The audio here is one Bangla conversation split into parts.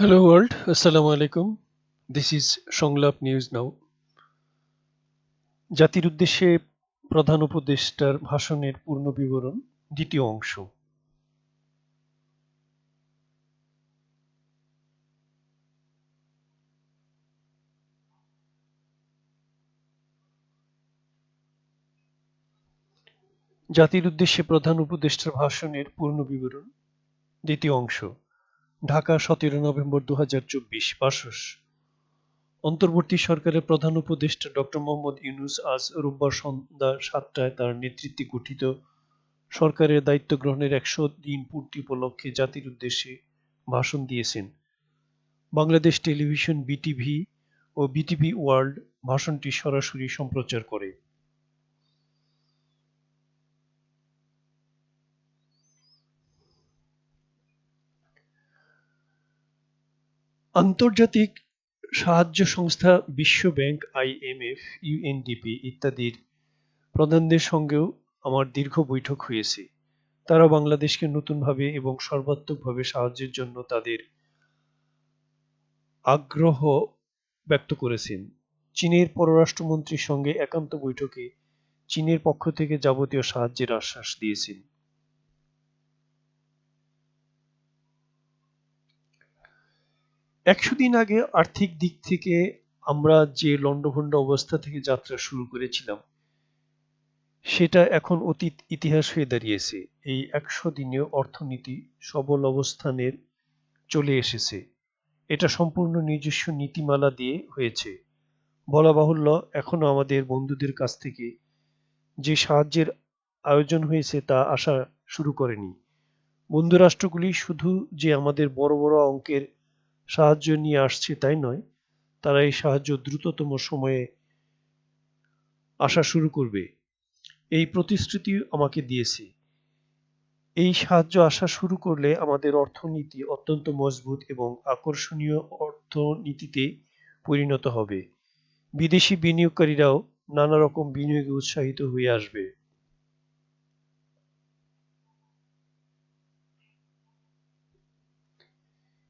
Hello world, Assalamu alaikum. This is Sanglap news now জাতির উদ্দেশ্যে প্রধান উপদেষ্টার ভাষণের পূর্ণ বিবরণ দ্বিতীয় অংশ। জাতির উদ্দেশ্যে প্রধান উপদেষ্টার ভাষণের পূর্ণ বিবরণ দ্বিতীয় অংশ। ঢাকা সতেরো নভেম্বর দু হাজার চব্বিশ বাসস অন্তর্বর্তী সরকারের প্রধান উপদেষ্টা ডক্টর মোহাম্মদ ইউনুস আজ রোববার সন্ধ্যা সাতটায় তার নেতৃত্বে গঠিত সরকারের দায়িত্ব গ্রহণের একশো দিন পূর্তি উপলক্ষে জাতির উদ্দেশ্যে ভাষণ দিয়েছেন। বাংলাদেশ টেলিভিশন বিটিভি ও বিটিভি ওয়ার্ল্ড ভাষণটি সরাসরি সম্প্রচার করে। আন্তর্জাতিক সাহায্য সংস্থা বিশ্ব ব্যাংক আইএমএফ ইউএনডিপি ইত্যাদির প্রধানদের সঙ্গেও আমার দীর্ঘ বৈঠক হয়েছে। তারা বাংলাদেশকে নতুনভাবে এবং সর্বাত্মকভাবে সাহায্যের জন্য তাদের আগ্রহ ব্যক্ত করেছেন। চীনের পররাষ্ট্রমন্ত্রীর সঙ্গে একান্ত বৈঠকে চীনের পক্ষ থেকে যাবতীয় সাহায্যের আশ্বাস দিয়েছেন। একশো দিন আগে আর্থিক দিক থেকে আমরা যে লণ্ডভণ্ড অবস্থা থেকে যাত্রা শুরু করেছিলাম, সেটা এখন অতীত ইতিহাস হয়ে দাঁড়িয়েছে। এই একশো দিনে অর্থনীতি সবল অবস্থানের চলে এসেছে। এটা সম্পূর্ণ নিজস্ব নীতিমালা দিয়ে হয়েছে। বলা বাহুল্য, এখনও আমাদের বন্ধুদের কাছ থেকে যে সাহায্যের আয়োজন হয়েছে তা আসা শুরু করেনি। বন্ধুরাষ্ট্রগুলি শুধু যে আমাদের বড় বড় অঙ্কের সাহায্য নিয়ে আসছে, তাই নয়। তারা এই সাহায্য দ্রুততম সময়ে আসা শুরু করবে। এই প্রতিশ্রুতি আমাকে দিয়েছে। এই সাহায্য আসা শুরু করলে আমাদের অর্থনীতি অত্যন্ত মজবুত এবং আকর্ষণীয় অর্থনীতিতে পরিণত হবে। বিদেশি বিনিয়োগকারীরাও নানা রকম বিনিয়োগে উৎসাহিত হয়ে আসবে।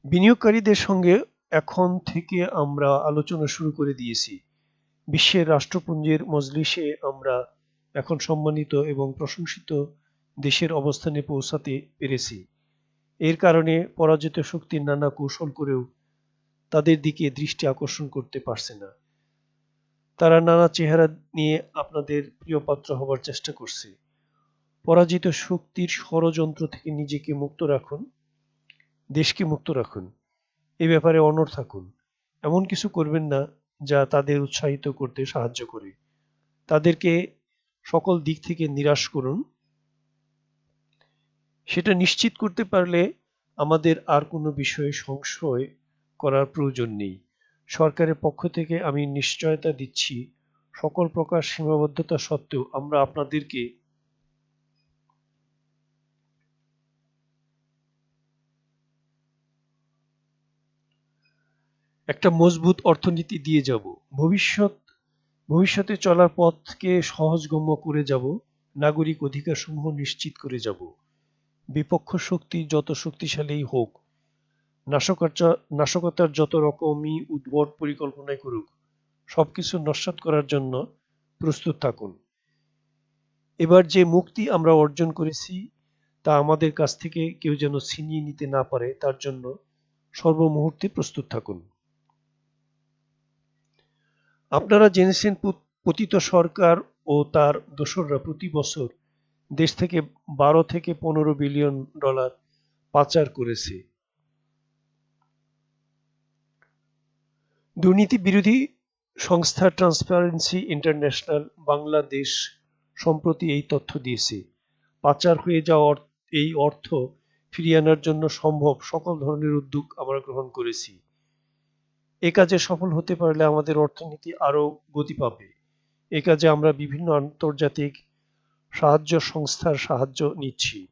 বিনিয়োগকারীদের সঙ্গে এখন থেকে আমরা আলোচনা শুরু করে দিয়েছি। বিশ্বের রাষ্ট্রপুঞ্জের মজলিসে আমরা এখন সম্মানিত এবং প্রশংসিত দেশের অবস্থানে পৌঁছাতে পেরেছি। এর কারণে পরাজিত শক্তির নানা কৌশল করেও তাদের দিকে দৃষ্টি আকর্ষণ করতে পারছে না। তারা নানা চেহারা নিয়ে আপনাদের প্রিয় পাত্র হবার চেষ্টা করছে। পরাজিত শক্তির ষড়যন্ত্র থেকে নিজেকে মুক্ত রাখুন। দেশকে মুক্ত রাখুন। এ ব্যাপারে অনড় থাকুন। এমন কিছু করবেন না যা তাদের উৎসাহিত করতে সাহায্য করে। তাদেরকে সকল দিক থেকে নিরাশ করুন। সেটা নিশ্চিত করতে পারলে আমাদের আর কোনো বিষয়ে সংশয় করার প্রয়োজন নেই। সরকারের পক্ষ থেকে আমি নিশ্চয়তা দিচ্ছি। সকল প্রকার সীমাবদ্ধতা সত্ত্বেও আমরা আপনাদেরকে একটা মজবুত অর্থনীতি দিয়ে যাব। ভবিষ্যৎ, ভবিষ্যতে চলার পথকে সহজগম্য করে যাব, নাগরিক অধিকার সমূহ নিশ্চিত করে যাব। বিপক্ষ শক্তি যত শক্তিশালী হোক নাশকতার যত রকমই উদ্ভট পরিকল্পনায় করুক, সবকিছু নস্বাত করার জন্য প্রস্তুত থাকুন। এবার যে মুক্তি আমরা অর্জন করেছি, তা আমাদের কাছ থেকে কেউ যেন ছিনিয়ে নিতে না পারে, তার জন্য সর্বমুহূর্তে প্রস্তুত থাকুন। আপনারা জেনেছেন পতিত সরকার ও তার দোসররা প্রতি বছর দেশ থেকে বারো থেকে পনেরো বিলিয়ন ডলার পাচার করেছে। দুর্নীতি বিরোধী সংস্থা ট্রান্সপারেন্সি ইন্টারন্যাশনাল বাংলাদেশ সম্প্রতি এই তথ্য দিয়েছে। পাচার হয়ে যাওয়া এই অর্থ ফিরিয়ে আনার জন্য সম্ভব সকল ধরনের উদ্যোগ আমরা গ্রহণ করেছি। এ কাজে সফল হতে পারলে আমাদের অর্থনীতি আরও গতি পাবে। এ কাজে আমরা বিভিন্ন আন্তর্জাতিক সাহায্য সংস্থার সাহায্য নিচ্ছি।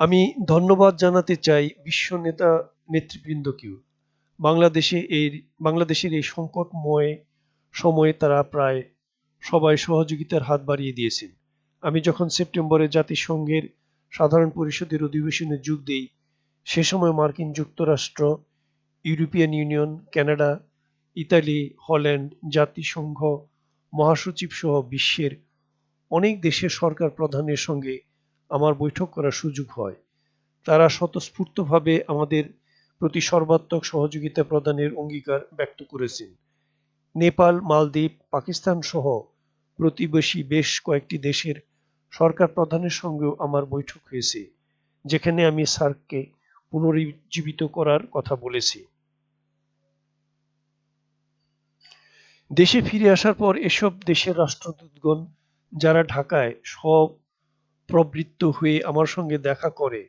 আমি ধন্যবাদ জানাতে চাই বিশ্ব নেতা নেতৃবৃন্দকেও। বাংলাদেশে এই বাংলাদেশের এই সংকটময় সময়ে তারা প্রায় সবাই সহযোগিতার হাত বাড়িয়ে দিয়েছেন। আমি যখন সেপ্টেম্বরে জাতিসংঘের সাধারণ পরিষদের অধিবেশনে যোগ দেই সে সময় মার্কিন যুক্তরাষ্ট্র, European Union, Canada, Italy, Holland জাতিসংঘ, মহাসচিব সহ বিশ্বের অনেক দেশের সরকার প্রধানের সঙ্গে আমার বৈঠক করার সুযোগ হয়। তারা স্বতঃস্ফূর্তভাবে আমাদের প্রতি সর্বাত্মক সহযোগিতা প্রদানের অঙ্গীকার ব্যক্ত করেছেন। নেপাল, মালদ্বীপ, পাকিস্তান সহ প্রতিবেশী বেশ কয়েকটি দেশের সরকার প্রধানের সঙ্গেও আমার বৈঠক হয়েছে, যেখানে আমি সার্ককে পুনরুজ্জীবিত করার কথা বলেছি। দেশে ফিরে আসার পর এসব দেশের রাষ্ট্রদূতগণ, যারা ঢাকায় স্বপ্রবৃত্ত হয়ে আমার সঙ্গে দেখা করে,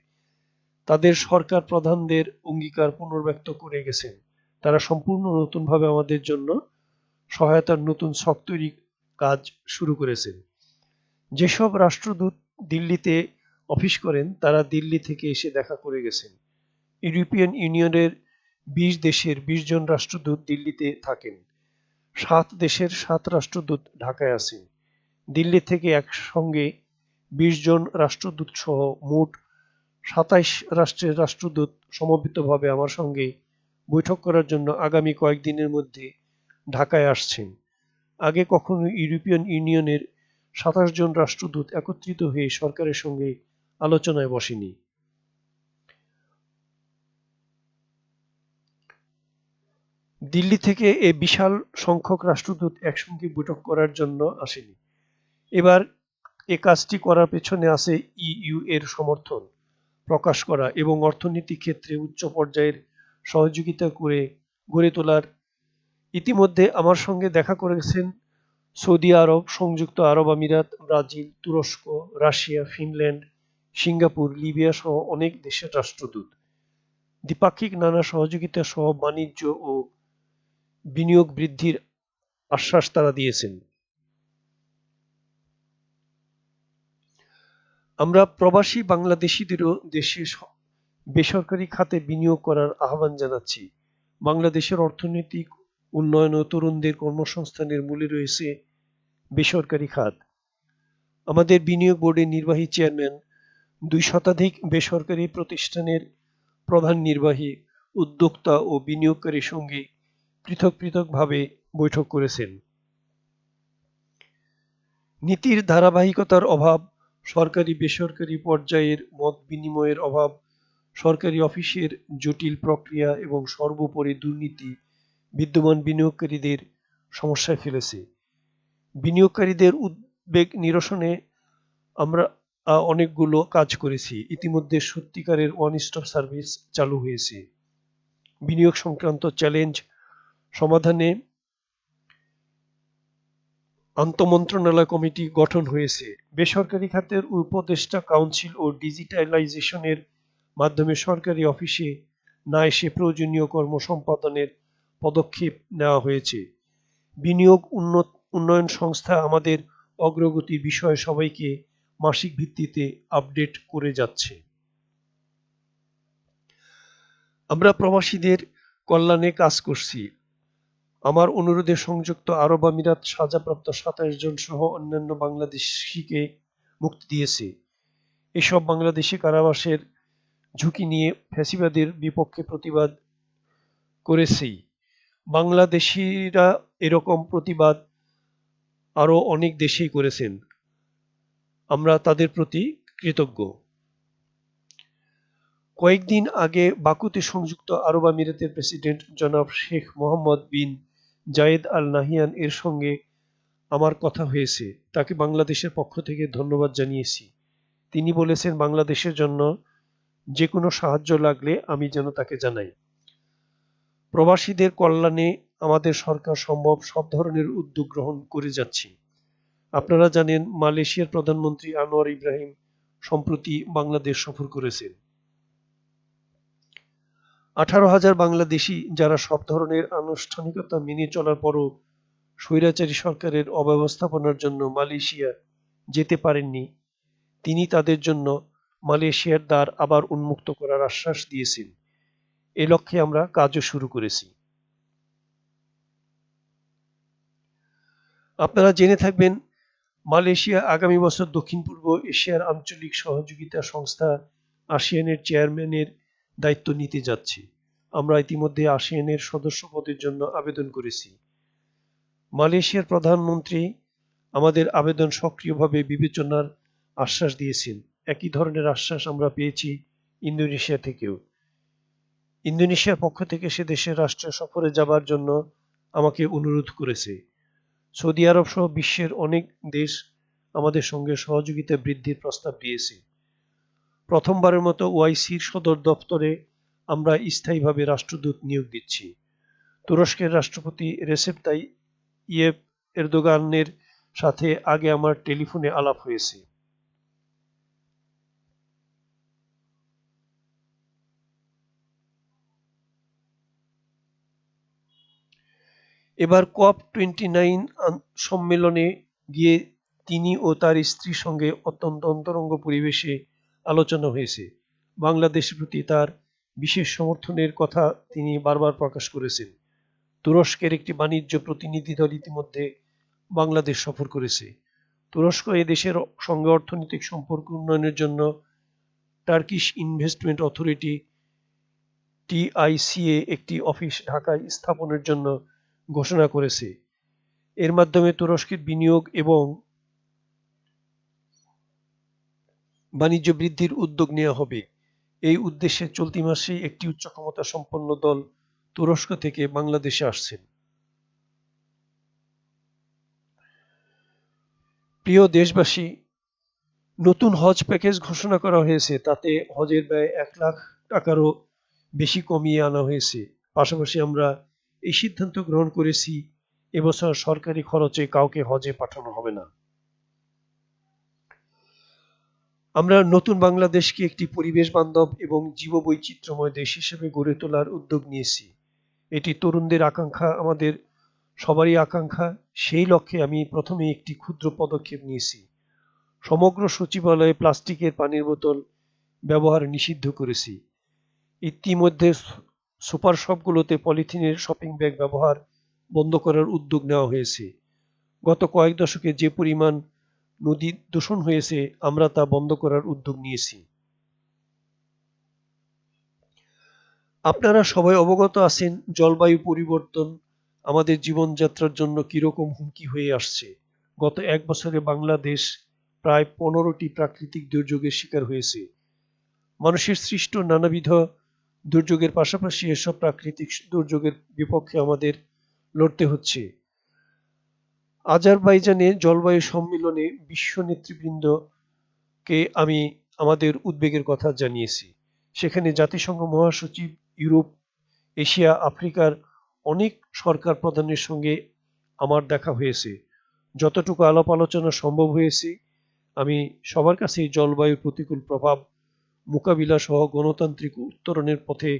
তাদের সরকার প্রধানদের অঙ্গীকার পুনর্ব্যক্ত করে গেছেন। তারা সম্পূর্ণ নতুনভাবে আমাদের জন্য সহায়তার নতুন ছক তৈরি কাজ শুরু করেছেন। যেসব রাষ্ট্রদূত দিল্লিতে অফিস করেন, তারা দিল্লি থেকে এসে দেখা করে গেছেন। ইউরোপিয়ান ইউনিয়নের বিশ দেশের বিশ জন রাষ্ট্রদূত দিল্লিতে থাকেন। সাত দেশের সাত রাষ্ট্রদূত ঢাকায় আছেন দিল্লি থেকে একসঙ্গে বিশ জন রাষ্ট্রদূত সহ মোট সাতাইশ রাষ্ট্রের রাষ্ট্রদূত সমবেতভাবে আমার সঙ্গে বৈঠক করার জন্য আগামী কয়েকদিনের মধ্যে ঢাকায় আসছেন। আগে কখনো ইউরোপিয়ান ইউনিয়নের সাতাশ জন রাষ্ট্রদূত একত্রিত হয়ে সরকারের সঙ্গে আলোচনায় বসেনি। দিল্লি থেকে এ বিশাল সংখ্যক রাষ্ট্রদূত একসঙ্গে বৈঠক করার জন্য আসেনি। এবার এ কাজটি করার পেছনে আছে ইইউ এর সমর্থন প্রকাশ করা এবং অর্থনীতি ক্ষেত্রে উচ্চ পর্যায়ের সহযোগিতা করে গড়ে তোলার। ইতিমধ্যে আমার সঙ্গে দেখা করেছেন সৌদি আরব, সংযুক্ত আরব আমিরাত, ব্রাজিল, তুরস্ক, রাশিয়া, ফিনল্যান্ড, সিঙ্গাপুর, লিবিয়া সহ অনেক দেশের রাষ্ট্রদূত। দ্বিপাক্ষিক নানা সহযোগিতা সহ বাণিজ্য ও বিনিয়োগ বৃদ্ধির আশ্বাস তারা দিয়েছেন। আমরা প্রবাসী বাংলাদেশিদেরও দেশে বেসরকারি খাতে বিনিয়োগ করার আহ্বান জানাচ্ছি। বাংলাদেশের অর্থনৈতিক উন্নয়ন ও তরুণদের কর্মসংস্থানের মূলে রয়েছে বেসরকারি খাত। আমাদের বিনিয়োগ বোর্ডের নির্বাহী চেয়ারম্যান দুই শতাধিক বেসরকারি প্রতিষ্ঠানের প্রধান নির্বাহী, উদ্যোক্তা ও বিনিয়োগকারীর সঙ্গে পৃথক পৃথকভাবে বৈঠক করেছেন। নীতির ধারাবাহিকতার অভাব, সরকারি বেসরকারি পর্যায়ের মত বিনিময়ের অভাব, সরকারি অফিসের জটিল প্রক্রিয়া এবং সর্বোপরি দুর্নীতি বিদ্যমান বিনিয়োগকারীদের সমস্যায় ফেলেছে। বিনিয়োগকারীদের উদ্বেগ নিরসনে আমরা অনেকগুলো কাজ করেছি। ইতিমধ্যে সত্যিকারের ওয়ান স্টপ সার্ভিস চালু হয়েছে। বিনিয়োগ সংক্রান্ত চ্যালেঞ্জ সমাধানে আন্তমন্ত্রণালয় কমিটি গঠন হয়েছে। বেসরকারি খাতের উপদেষ্টা কাউন্সিল ও ডিজিটালাইজেশনের মাধ্যমে সরকারি অফিসে না এসে প্রয়োজনীয় কর্ম সম্পাদনের পদক্ষেপ নেওয়া হয়েছে। বিনিয়োগ উন্নত, উন্নয়ন সংস্থা আমাদের অগ্রগতির বিষয়ে সবাইকে মাসিক ভিত্তিতে আপডেট করে যাচ্ছে। আমরা প্রবাসীদের কল্যাণে কাজ করছি। আমার অনুরোধে সংযুক্ত আরব আমিরাত সাজাপ্রাপ্ত সাতাশ জন সহ অন্যান্য বাংলাদেশিকে মুক্তি দিয়েছে। এসব বাংলাদেশি কারাবাসের ঝুঁকি নিয়ে ফ্যাসিবাদের বিপক্ষে প্রতিবাদ করেছেই বাংলাদেশিরা এরকম প্রতিবাদ আরও অনেক দেশেই করেছেন। আমরা তাদের প্রতি কৃতজ্ঞ। কয়েকদিন আগে বাকুতে সংযুক্ত আরব আমিরাতের প্রেসিডেন্ট জনাব শেখ মোহাম্মদ বিন জায়েদ আল নাহিয়ান এর সঙ্গে আমার কথা হয়েছে। তাকে বাংলাদেশের পক্ষ থেকে ধন্যবাদ জানিয়েছি। তিনি বলেছেন, বাংলাদেশের জন্য যে কোনো সাহায্য লাগলে আমি যেন তাকে জানাই। প্রবাসীদের কল্যাণে আমাদের সরকার সম্ভব সব ধরনের উদ্যোগ গ্রহণ করে যাচ্ছি। আপনারা জানেন, মালয়েশিয়ার প্রধানমন্ত্রী আনোয়ার ইব্রাহিম সম্প্রতি বাংলাদেশ সফর করেছেন। আঠারো হাজার বাংলাদেশি যারা সব ধরনের আনুষ্ঠানিকতা মেনে চলার পরও স্বৈরাচারী সরকারের অব্যবস্থাপনার জন্য মালয়েশিয়া যেতে পারেননি, তিনি তাদের জন্য মালয়েশিয়ার দ্বার আবার উন্মুক্ত করার আশ্বাস দিয়েছেন। এ লক্ষ্যে আমরা কাজও শুরু করেছি। আপনারা জেনে থাকবেন, মালয়েশিয়া আগামী বছর দক্ষিণ-পূর্ব এশিয়ার আঞ্চলিক সহযোগিতা সংস্থা আসিয়ানের চেয়ারম্যানের দায়িত্ব নিতে যাচ্ছে। আমরা ইতিমধ্যে আসিয়ানের সদস্যপদের জন্য আবেদন করেছি। মালয়েশিয়ার প্রধানমন্ত্রী আমাদের আবেদন সক্রিয়ভাবে বিবেচনার আশ্বাস দিয়েছেন। একই ধরনের আশ্বাস আমরা পেয়েছি ইন্দোনেশিয়া থেকেও। ইন্দোনেশিয়ার পক্ষ থেকে সে দেশের রাষ্ট্রীয় সফরে যাবার জন্য আমাকে অনুরোধ করেছে। সৌদি আরব সহ বিশ্বের অনেক দেশ আমাদের সঙ্গে সহযোগিতা বৃদ্ধির প্রস্তাব দিয়েছে। প্রথমবারের মতো ওআইসির সদর দপ্তরে আমরা স্থায়ীভাবে রাষ্ট্রদূত নিয়োগ দিচ্ছি। তুরস্কের রাষ্ট্রপতি রেসেপ তাই ইয়েপ এরদোগানের সাথে আগে আমার টেলিফোনে আলাপ হয়েছে। এবার কপ টোয়েন্টি নাইন সম্মেলনে গিয়ে তিনি ও তার স্ত্রীর সঙ্গে অত্যন্ত অন্তরঙ্গ পরিবেশে আলোচনা হয়েছে। বাংলাদেশের প্রতি তার বিশেষ সমর্থনের কথা তিনি বারবার প্রকাশ করেছেন। তুরস্কের একটি বাণিজ্য প্রতিনিধি দল ইতিমধ্যে বাংলাদেশ সফর করেছে। তুরস্ক এ দেশের সঙ্গে অর্থনৈতিক সম্পর্ক উন্নয়নের জন্য টার্কিশ ইনভেস্টমেন্ট অথরিটি টিআইসিএ একটি অফিস ঢাকায় স্থাপনের জন্য ঘোষণা করেছে। এর মাধ্যমে তুরস্কের বিনিয়োগ এবং বাণিজ্য বৃদ্ধির উদ্যোগ নেওয়া হবে। এই উদ্দেশ্যে চলতি মাসেই একটি উচ্চ ক্ষমতা সম্পন্ন দল তুরস্ক থেকে বাংলাদেশে আসছেন। প্রিয় দেশবাসী, নতুন হজ প্যাকেজ ঘোষণা করা হয়েছে। তাতে হজের ব্যয় এক লাখ টাকারও বেশি কমিয়ে আনা হয়েছে। পাশাপাশি আমরা এই সিদ্ধান্ত গ্রহণ করেছি, এবছর সরকারি খরচে কাউকে হজে পাঠানো হবে না। আমরা নতুন বাংলাদেশকে একটি পরিবেশ বান্ধব এবং জীববৈচিত্র্যময় দেশ হিসেবে গড়ে তোলার উদ্যোগ নিয়েছি। এটি তরুণদের আকাঙ্ক্ষা, আমাদের সবারই আকাঙ্ক্ষা, সেই লক্ষ্যে আমি প্রথমে একটি ক্ষুদ্র পদক্ষেপ নিয়েছি। সমগ্র সচিবালয়ে প্লাস্টিকের পানির বোতল ব্যবহার নিষিদ্ধ করেছি। ইতিমধ্যে সুপার শপগুলোতে পলিথিনের শপিং ব্যাগ ব্যবহার বন্ধ করার উদ্যোগ নেওয়া হয়েছে। গত কয়েক দশকে যে পরিমাণ নদী দূষণ হয়েছে, আমরা তা বন্ধ করার উদ্যোগ নিয়েছি। আপনারা সবাই অবগত আছেন, জলবায়ু পরিবর্তন আমাদের জীবনযাত্রার জন্য কীরকম হুমকি হয়ে আসছে। গত এক বছরে বাংলাদেশ প্রায় পনেরোটি প্রাকৃতিক দুর্যোগের শিকার হয়েছে। মানুষের সৃষ্ট নানাবিধ দুর্যোগের পাশাপাশি এসব প্রাকৃতিক দুর্যোগের বিপক্ষে আমাদের লড়তে হচ্ছে। আজারবাইজানে জলবায়ু সম্মেলনে বিশ্ব নেতৃবৃন্দকে আমি আমাদের উদ্বেগের কথা জানিয়েছি। সেখানে জাতিসংঘ মহাসচিব, ইউরোপ, এশিয়া, আফ্রিকার অনেক সরকার প্রধানের সঙ্গে আমার দেখা হয়েছে। যতটুকু আলাপ আলোচনা সম্ভব হয়েছে, আমি সবার কাছে জলবায়ুর প্রতিকূল প্রভাব, মোকাবিলা সহ গণতান্ত্রিক উত্তরণের পথে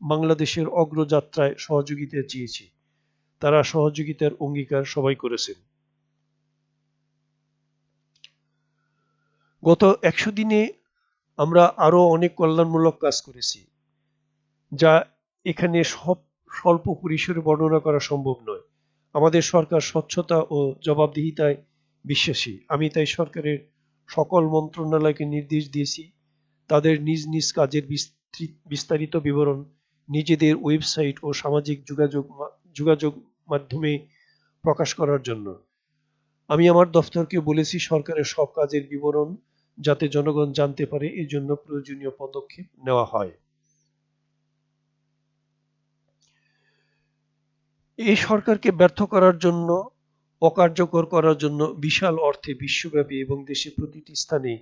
বাংলাদেশের অগ্রযাত্রায় সহযোগিতা চেয়েছি। তারা সহযোগিতার অঙ্গীকার সবাই করেছেন। গত একশো দিনে আমরা আরও অনেক কল্যাণমূলক কাজ করেছি, যা এখানে সব স্বল্প পরিসরে বর্ণনা করা সম্ভব নয়। আমাদের সরকার স্বচ্ছতা ও জবাবদিহিতায় বিশ্বাসী। আমি তাই সরকারের সকল মন্ত্রণালয়কে নির্দেশ দিয়েছি, তাদের নিজ নিজ কাজের বিস্তারিত বিবরণ, নিজেদের ওয়েবসাইট ও সামাজিক যোগাযোগ যোগাযোগ মাধ্যমে প্রকাশ করার জন্য। আমি আমার দফতরকে বলেছি, সরকারের সব কাজের বিবরণ যাতে জনগণ জানতে পারে, এই জন্য প্রয়োজনীয় পদক্ষেপ নেওয়া হয়। এই সরকারকে ব্যর্থ করার জন্য, অকার্যকর করার জন্য বিশাল অর্থে বিশ্বব্যাপী এবং দেশের প্রতিটি স্থানে,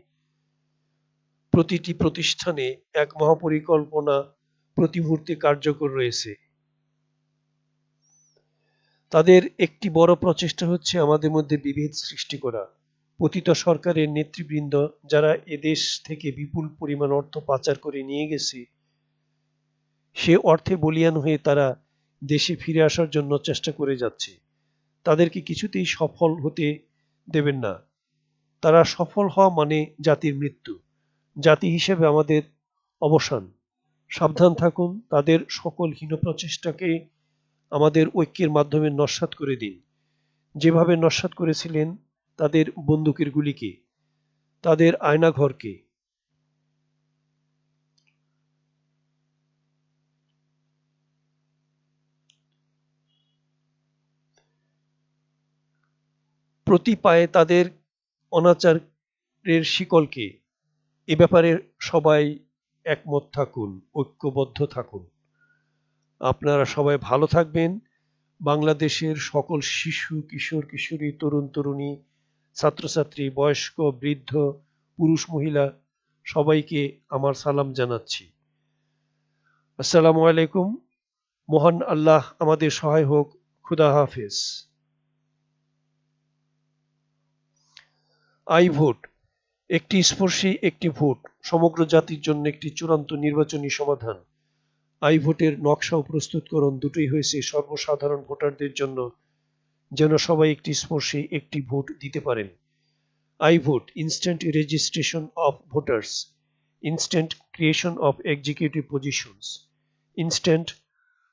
প্রতিটি প্রতিষ্ঠানে এক মহাপরিকল্পনা প্রতি মুহূর্তে কার্যকর রয়েছে। তাদের একটি বড় প্রচেষ্টা হচ্ছে আমাদের মধ্যে বিভেদ সৃষ্টি করা। পতিত সরকারের নেতৃবৃন্দ যারা এদেশ থেকে বিপুল পরিমাণ অর্থ পাচার করে নিয়ে গেছে, সে অর্থে বলিয়ান হয়ে তারা দেশে ফিরে আসার জন্য চেষ্টা করে যাচ্ছে। তাদেরকে কিছুতেই সফল হতে দেবেন না। তারা সফল হওয়া মানে জাতির মৃত্যু। জাতি হিসেবে আমাদের অবসান। সাবধান থাকুন, তাদের সকল হীন প্রচেষ্টাকে আমাদের ঐক্যের মাধ্যমে নস্বাত করে দিন। যেভাবে নস্বাত করেছিলেন তাদের বন্দুকের গুলিকে, তাদের আয়নাঘরকে। প্রতি পায়ে তাদের অনাচারের শিকলকে, এ ব্যাপারে সবাই একমত থাকুন, ঐক্যবদ্ধ থাকুন। আপনারা সবাই ভালো থাকবেন। বাংলাদেশের সকল শিশু, কিশোর, কিশোরী, তরুণ, তরুণী, ছাত্রছাত্রী, বয়স্ক, বৃদ্ধ, পুরুষ, মহিলা, সবাইকে আমার সালাম জানাচ্ছি। আসসালামু আলাইকুম। মহান আল্লাহ আমাদের সহায় হোক। খুদা হাফেজ। আই ভোট, একটি স্পর্শী, একটি ভোট, সমগ্র জাতির জন্য একটি চূড়ান্ত নির্বাচনী সমাধান। আই ভোটের নকশা ও প্রস্তুতকরণ দুটোই হয়েছে সর্বসাধারণ ভোটারদের জন্য যেন সবাই একটি স্পর্শে একটি ভোট দিতে পারেন I vote instant registration of voters instant creation of executive positions instant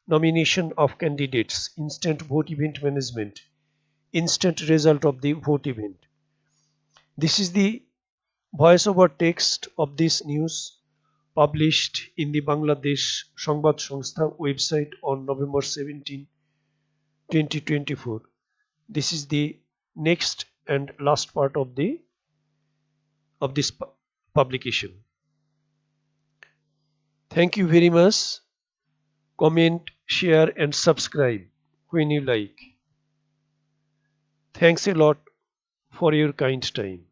nomination of candidates, instant vote event management, instant result of the vote event. This is the voice over text of this news published in the Bangladesh Sangbad সংস্থা website on November 17, 2024. This is the next and last part of the of this pu- publication. Thank you very much. Comment, share, and subscribe when you like. Thanks a lot for your kind time.